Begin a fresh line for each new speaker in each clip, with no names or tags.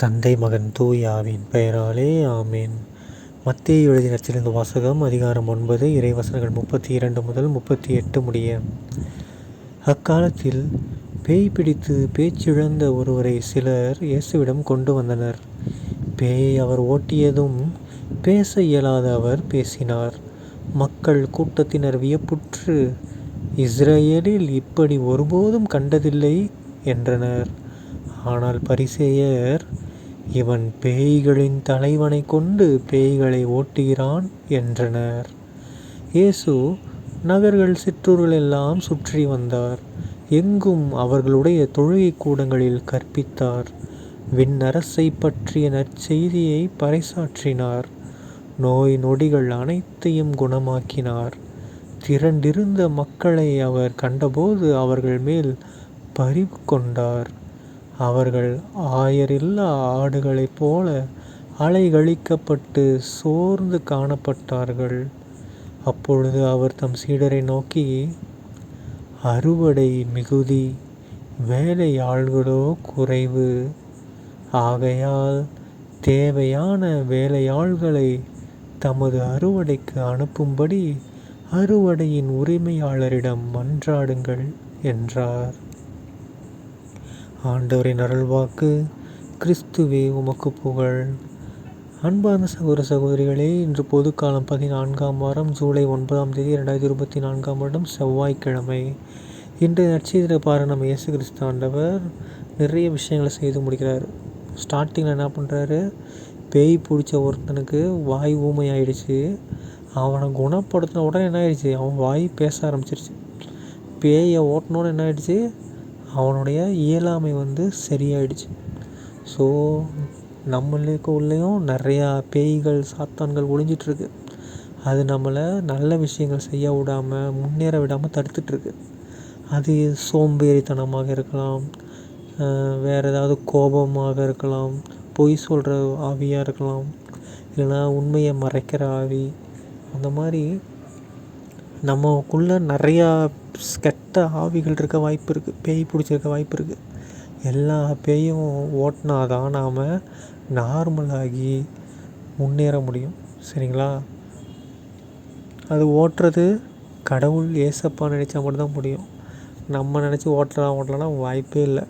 தந்தை மகன் தூயாவின் பெயராலே ஆமேன். மத்திய எழுதிய நச்சிலிருந்து வாசகம் அதிகாரம் ஒன்பது இறைவசனங்கள் முப்பத்தி இரண்டு முதல் முப்பத்தி எட்டு முடிய. அக்காலத்தில் பேய் பிடித்து பேச்சிழந்த ஒருவரை சிலர் இயேசுவிடம் கொண்டு வந்தனர். பேயை அவர் ஓட்டியதும் பேச இயலாத அவர் பேசினார். மக்கள் கூட்டத்தினர் வியப்புற்று இஸ்ரேலில் இப்படி ஒருபோதும் கண்டதில்லை என்றனர். ஆனால் பரிசேயர் இவன் பேய்களின் தலைவனை கொண்டு பேய்களை ஓட்டுகிறான் என்றனர். இயேசு நகர்கள் சிற்றூர்கள் எல்லாம் சுற்றி வந்தார். எங்கும் அவர்களுடைய தொழுகை கூடங்களில் கற்பித்தார். விண்ணரசை பற்றிய நற்செய்தியை பறைசாற்றினார். நோய் நொடிகள் அனைத்தையும் குணமாக்கினார். திரண்டிருந்த மக்களை அவர் கண்டபோது அவர்கள் மேல் பரிவு கொண்டார். அவர்கள் ஆயரில்லா ஆடுகளைப் போல அலைகழிக்கப்பட்டு சோர்ந்து காணப்பட்டார்கள். அப்பொழுது அவர் தம் சீடரை நோக்கி அறுவடை மிகுதி வேலையாள்களோ குறைவு. ஆகையால் தேவையான வேலையாள்களை தமது அறுவடைக்கு அனுப்பும்படி அறுவடையின் உரிமையாளரிடம் மன்றாடுங்கள் என்றார். ஆண்டவரின் அருள்வாக்கு கிறிஸ்துவே உமக்கு புகழ். அன்பார்ந்த சகோதர சகோதரிகளே இன்று பொதுக்காலம் பதினான்காம் வாரம் ஜூலை ஒன்பதாம் தேதி ரெண்டாயிரத்தி இருபத்தி நான்காம் வருடம் செவ்வாய்க்கிழமை. இன்று நட்சத்திர பாரு நம்ம இயேசு கிறிஸ்து ஆண்டவர் நிறைய விஷயங்களை செய்து முடிக்கிறார். ஸ்டார்டிங்கில் என்ன பண்ணுறாரு பேய் பிடிச்ச ஒருத்தனுக்கு வாய் ஊமை ஆயிடுச்சு அவனை குணப்படுத்தின உடனே என்ன ஆயிடுச்சு? அவன் வாய் பேச ஆரம்பிச்சிருச்சு. பேயை ஓட்டணுன்னு என்ன ஆயிடுச்சு? அவனுடைய இயலாமை வந்து சரியாயிடுச்சு. ஸோ நம்மளுக்கு உள்ளேயும் நிறையா பேய்கள் சாத்தான்கள் ஒளிஞ்சிட்ருக்கு. அது நம்மளை நல்ல விஷயங்கள் செய்ய விடாமல் முன்னேற விடாமல் தடுத்துட்ருக்கு. அது சோம்பேறித்தனமாக இருக்கலாம். வேறு ஏதாவது கோபமாக இருக்கலாம். பொய் சொல்கிற ஆவியாக இருக்கலாம். இல்லைனா உண்மையை மறைக்கிற ஆவி. அந்த மாதிரி நம்மக்குள்ளே நிறையா கெட்ட ஆவிகள் இருக்க வாய்ப்பு இருக்குது பேய் பிடிச்சிருக்க வாய்ப்பு இருக்குது எல்லா பேயும் ஓட்டினா தான் நாம் நார்மலாகி முன்னேற முடியும். சரிங்களா? அது ஓட்டுறது கடவுள் ஏசப்பா நினச்சா மட்டும்தான் முடியும். நம்ம நினச்சி ஓட்டலாம் ஓட்டலாம்னா வாய்ப்பே இல்லை.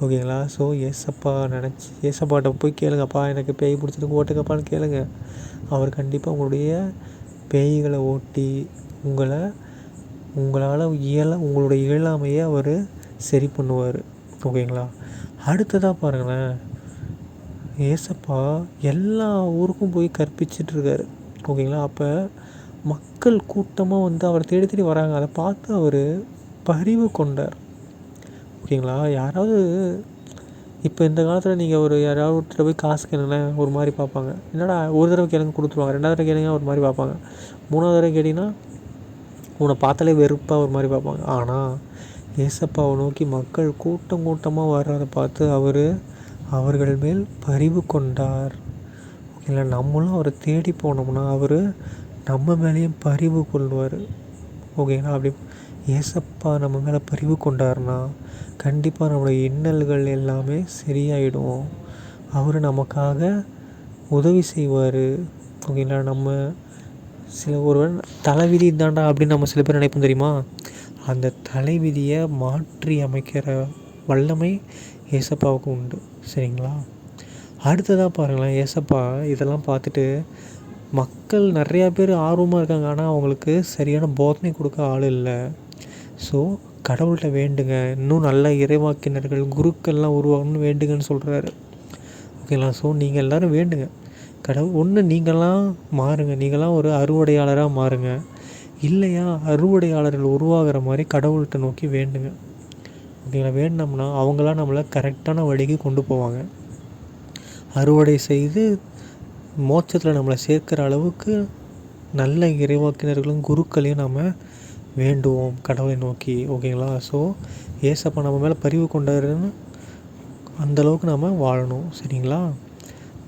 ஓகேங்களா? ஸோ ஏசப்பா நினச்சி ஏசப்பாட்ட போய் கேளுங்கப்பா எனக்கு பேய் பிடிச்சிருக்கு ஓட்டுங்கப்பான்னு கேளுங்க. அவர் கண்டிப்பாக உங்களுடைய பேய்களை ஓட்டி உங்களை உங்களால் இயல உங்களுடைய இயலாமையை அவர் சரி பண்ணுவார். ஓகேங்களா? அடுத்ததாக பாருங்களேன். ஏசப்பா எல்லா ஊருக்கும் போய் கற்பிச்சிட்ருக்காரு ஓகேங்களா? அப்போ மக்கள் கூட்டமாக வந்து அவரை தேடி தேடி வராங்க. அதை பார்த்து அவர் பரிவு கொண்டார். ஓகேங்களா? யாராவது இப்போ இந்த காலத்தில் நீங்கள் ஒரு யாராவது ஒருத்தர் போய் காசு கேளுங்களேன் ஒரு மாதிரி பார்ப்பாங்க. என்னடா ஒரு தடவை கேளுங்க கொடுத்துருவாங்க. ரெண்டாவது தடவை கேளுங்க ஒரு மாதிரி பார்ப்பாங்க. மூணாவது தடவை கேட்டிங்கன்னா உன்னை பார்த்தாலே வெறுப்பாக ஒரு மாதிரி பார்ப்பாங்க. ஆனால் ஏசப்பாவை நோக்கி மக்கள் கூட்டம் கூட்டமாக வர்றதை பார்த்து அவர் அவர்கள் மேல் பரிவு கொண்டார். ஓகேங்களா? நம்மளும் அவரை தேடி போனோம்னா அவர் நம்ம மேலேயும் பரிவு கொள்வார். ஓகேங்களா? அப்படி ஏசப்பா நம்ம மேலே பரிவு கொண்டார்னா கண்டிப்பாக நம்மளுடைய இன்னல்கள் எல்லாமே சரியாயிடும் அவர் நமக்காக உதவி செய்வார். ஓகேங்களா? நம்ம சில ஒருவன் தலைவிதி தாண்டா அப்படின்னு நம்ம சில பேர் நினைப்போம் தெரியுமா? அந்த தலைவிதியை மாற்றி அமைக்கிற வல்லமை ஏசப்பாவுக்கு உண்டு. சரிங்களா? அடுத்ததாக பாருங்களேன் ஏசப்பா இதெல்லாம் பார்த்துட்டு மக்கள் நிறையா பேர் ஆர்வமாக இருக்காங்க. ஆனால் அவங்களுக்கு சரியான போதனை கொடுக்க ஆள் இல்லை. ஸோ கடவுள்கிட்ட வேண்டுங்க. இன்னும் நல்ல இறைவாக்கினர்கள் குருக்கள்லாம் உருவாகணும்னு வேண்டுங்கன்னு சொல்கிறாரு ஓகேங்களா? ஸோ நீங்கள் எல்லோரும் வேண்டுங்க. கடவுள் ஒன்று நீங்களாம் மாறுங்க. நீங்களாம் ஒரு அறுவடையாளராக மாறுங்க. இல்லையா அறுவடையாளர்கள் உருவாகிற மாதிரி கடவுள்கிட்ட நோக்கி வேண்டுங்க. ஓகேங்களா வேண்டினோம்னா அவங்களாம் நம்மளை கரெக்டான வழிக்கு கொண்டு போவாங்க. அறுவடை செய்து மோட்சத்தில் நம்மளை சேர்க்குற அளவுக்கு நல்ல இறைவாக்கினர்களும் குருக்களையும் நம்ம வேண்டுவோம் கடவுளை நோக்கி. ஓகேங்களா? ஸோ ஏசப்பா நம்ம மேலே பரிவு கொண்டாருன்னு அந்தளவுக்கு நம்ம வாழணும். சரிங்களா?